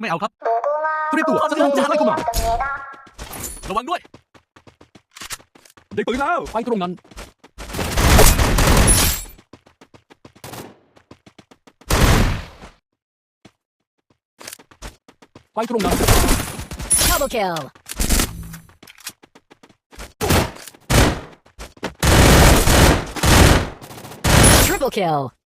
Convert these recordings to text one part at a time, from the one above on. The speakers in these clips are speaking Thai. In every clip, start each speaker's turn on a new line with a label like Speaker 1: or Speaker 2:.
Speaker 1: ไม่เอาครับ
Speaker 2: เตรียมตัวศัตรูกำลังใกล้เข้ามา
Speaker 1: ระวังด้วย
Speaker 2: ได้ปืนแล้ว
Speaker 3: ไปตรงนั้น ไปตรงนั้น
Speaker 4: Double kill. Triple kill.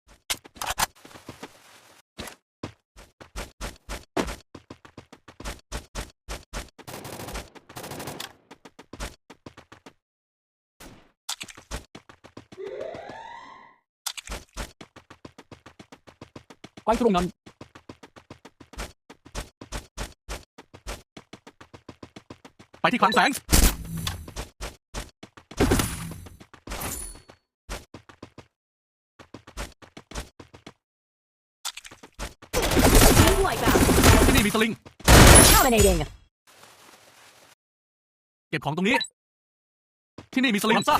Speaker 3: ไปตรงนั้น
Speaker 1: ไปที่คลังแสงที่นี่มีสลิง
Speaker 4: Dominating.
Speaker 1: เก็บของตรงนี้ ที่นี่มีสลิงรับทรา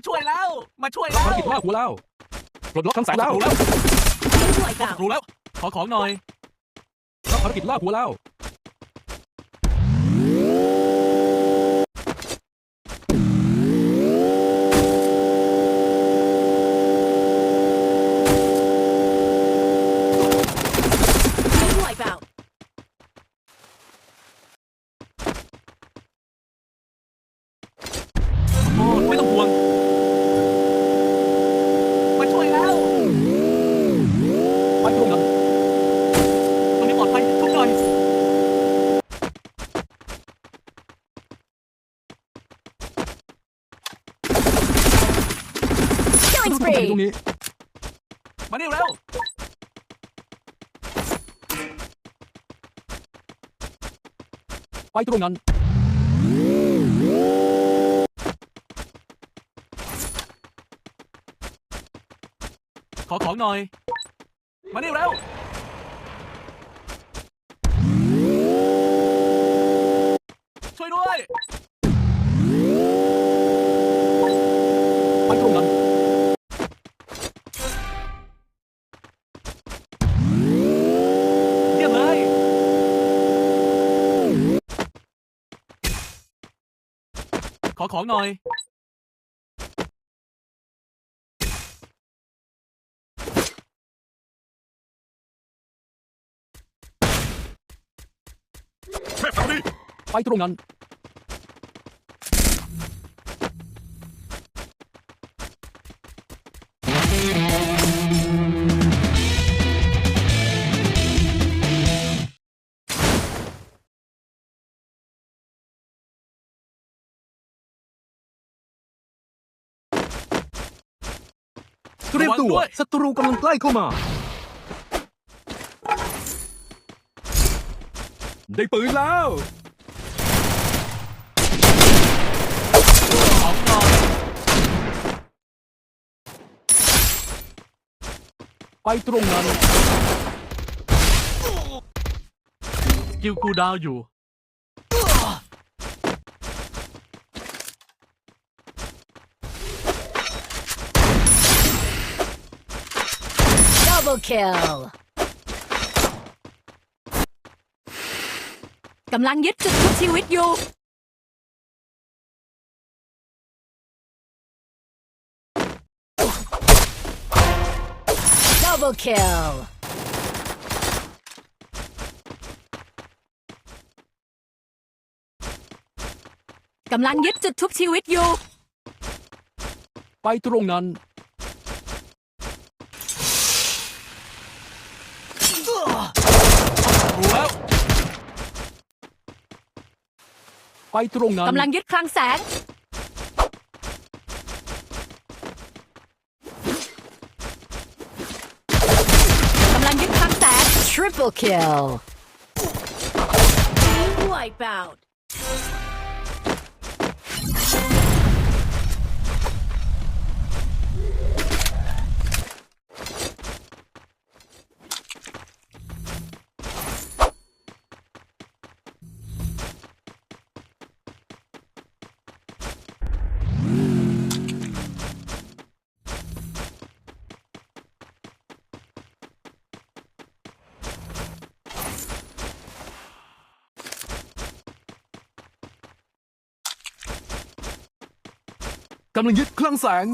Speaker 1: มาช่วยแล้ว มาช่วยแล้ว
Speaker 3: ภารกิจล่าหัวแล้วปลดล็อกทั้งสายแล้ว
Speaker 1: รู้แล้ว
Speaker 4: Team wipeout.
Speaker 1: รู้แล้ว ขอของหน่อย
Speaker 3: ภารกิจล่าหัวแล้ว
Speaker 4: Team wipeout.
Speaker 1: โอ้ไม่ต้องห่วง มาช่วยแล้ว
Speaker 3: ไปตรงนั้น
Speaker 1: ตรงนี้ปลอดภัยทุกหน่อย
Speaker 4: Killing
Speaker 3: ศัตรูกำลังอยู่ตร
Speaker 4: spree.
Speaker 3: งนี้
Speaker 1: มานี่เร็ว
Speaker 3: ไปตรงนั้น
Speaker 1: ขอของหน่อย มานี่เร็ว ขอของหน่อยแม่ฟังดิ
Speaker 3: ไปตรงนั้น
Speaker 2: เตรียมตัว ศัตรูกำลังใกล้เข้ามา ได้ปืนแล้ว
Speaker 1: ของหน่อย
Speaker 3: ไปตรงนั้น
Speaker 1: สกิลคูลดาวน์อยู่
Speaker 4: Double kill. กำลังยึดจุดทุกชีวิตอยู่ Double kill. กำลังยึดจุดทุบชีวิตอยู่
Speaker 3: ไปตรงนั้น
Speaker 1: รู้แล้ว
Speaker 3: ไปตรงนั้น
Speaker 4: กำลังยึดคลังแสง กำลังยึดคลังแสง Triple kill Wipe out ำ
Speaker 2: ลังยึดคลังแสง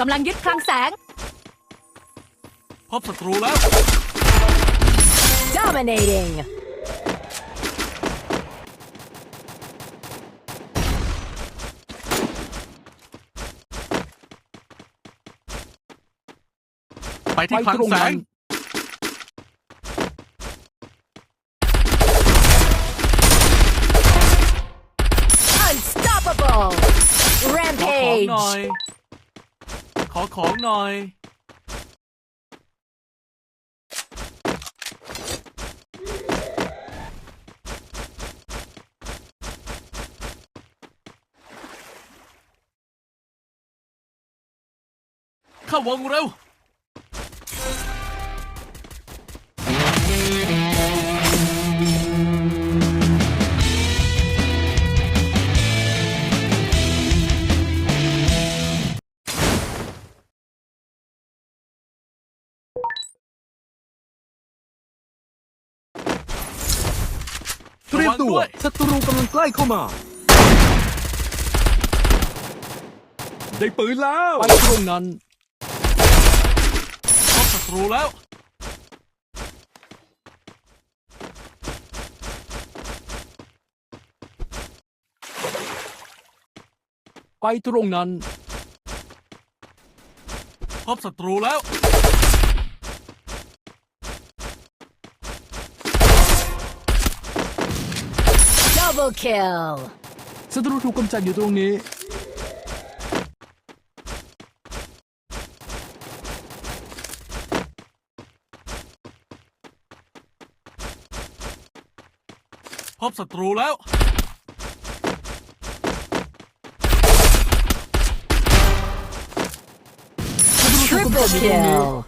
Speaker 4: กำลังยึดคลังแสง
Speaker 1: พบศัตรูแล้ว
Speaker 4: Dominating
Speaker 1: ไป
Speaker 3: ไป
Speaker 1: ที่คลั
Speaker 3: ต
Speaker 1: ง
Speaker 3: รง
Speaker 1: แส
Speaker 3: นั้
Speaker 1: ง
Speaker 3: น
Speaker 4: Unstoppable
Speaker 1: ขอของห
Speaker 4: Rampage
Speaker 1: น่อย ขอของหน่อย เข้าวงเร็ว
Speaker 2: เตรียมตัว
Speaker 1: ระวังด้วย
Speaker 2: ศัตรูกำลังใกล้เข้ามา ได้ปืนแล้ว
Speaker 3: ไปตรงนั้น
Speaker 1: พบศัตรูแล้ว
Speaker 3: ไปตรงนั้น
Speaker 1: พบศัตรูแล้ว
Speaker 4: Double kill
Speaker 3: ศัตรูถูกกำจัดอยู่ตรงนี้
Speaker 1: พบศัตรูแล้ว
Speaker 4: Triple kill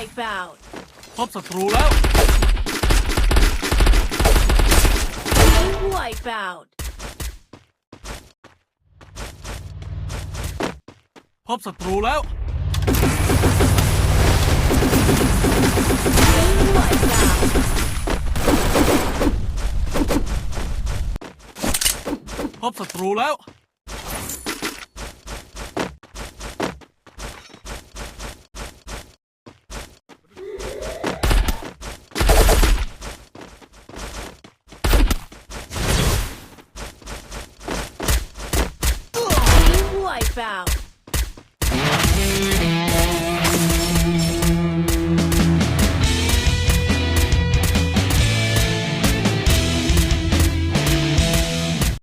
Speaker 4: Team wipe out
Speaker 1: พบศัตรูแล้ว
Speaker 4: Team wipe out
Speaker 1: พบศัตรูแล้ว
Speaker 4: Team wipe out
Speaker 1: พบศัตรูแล้ว bow.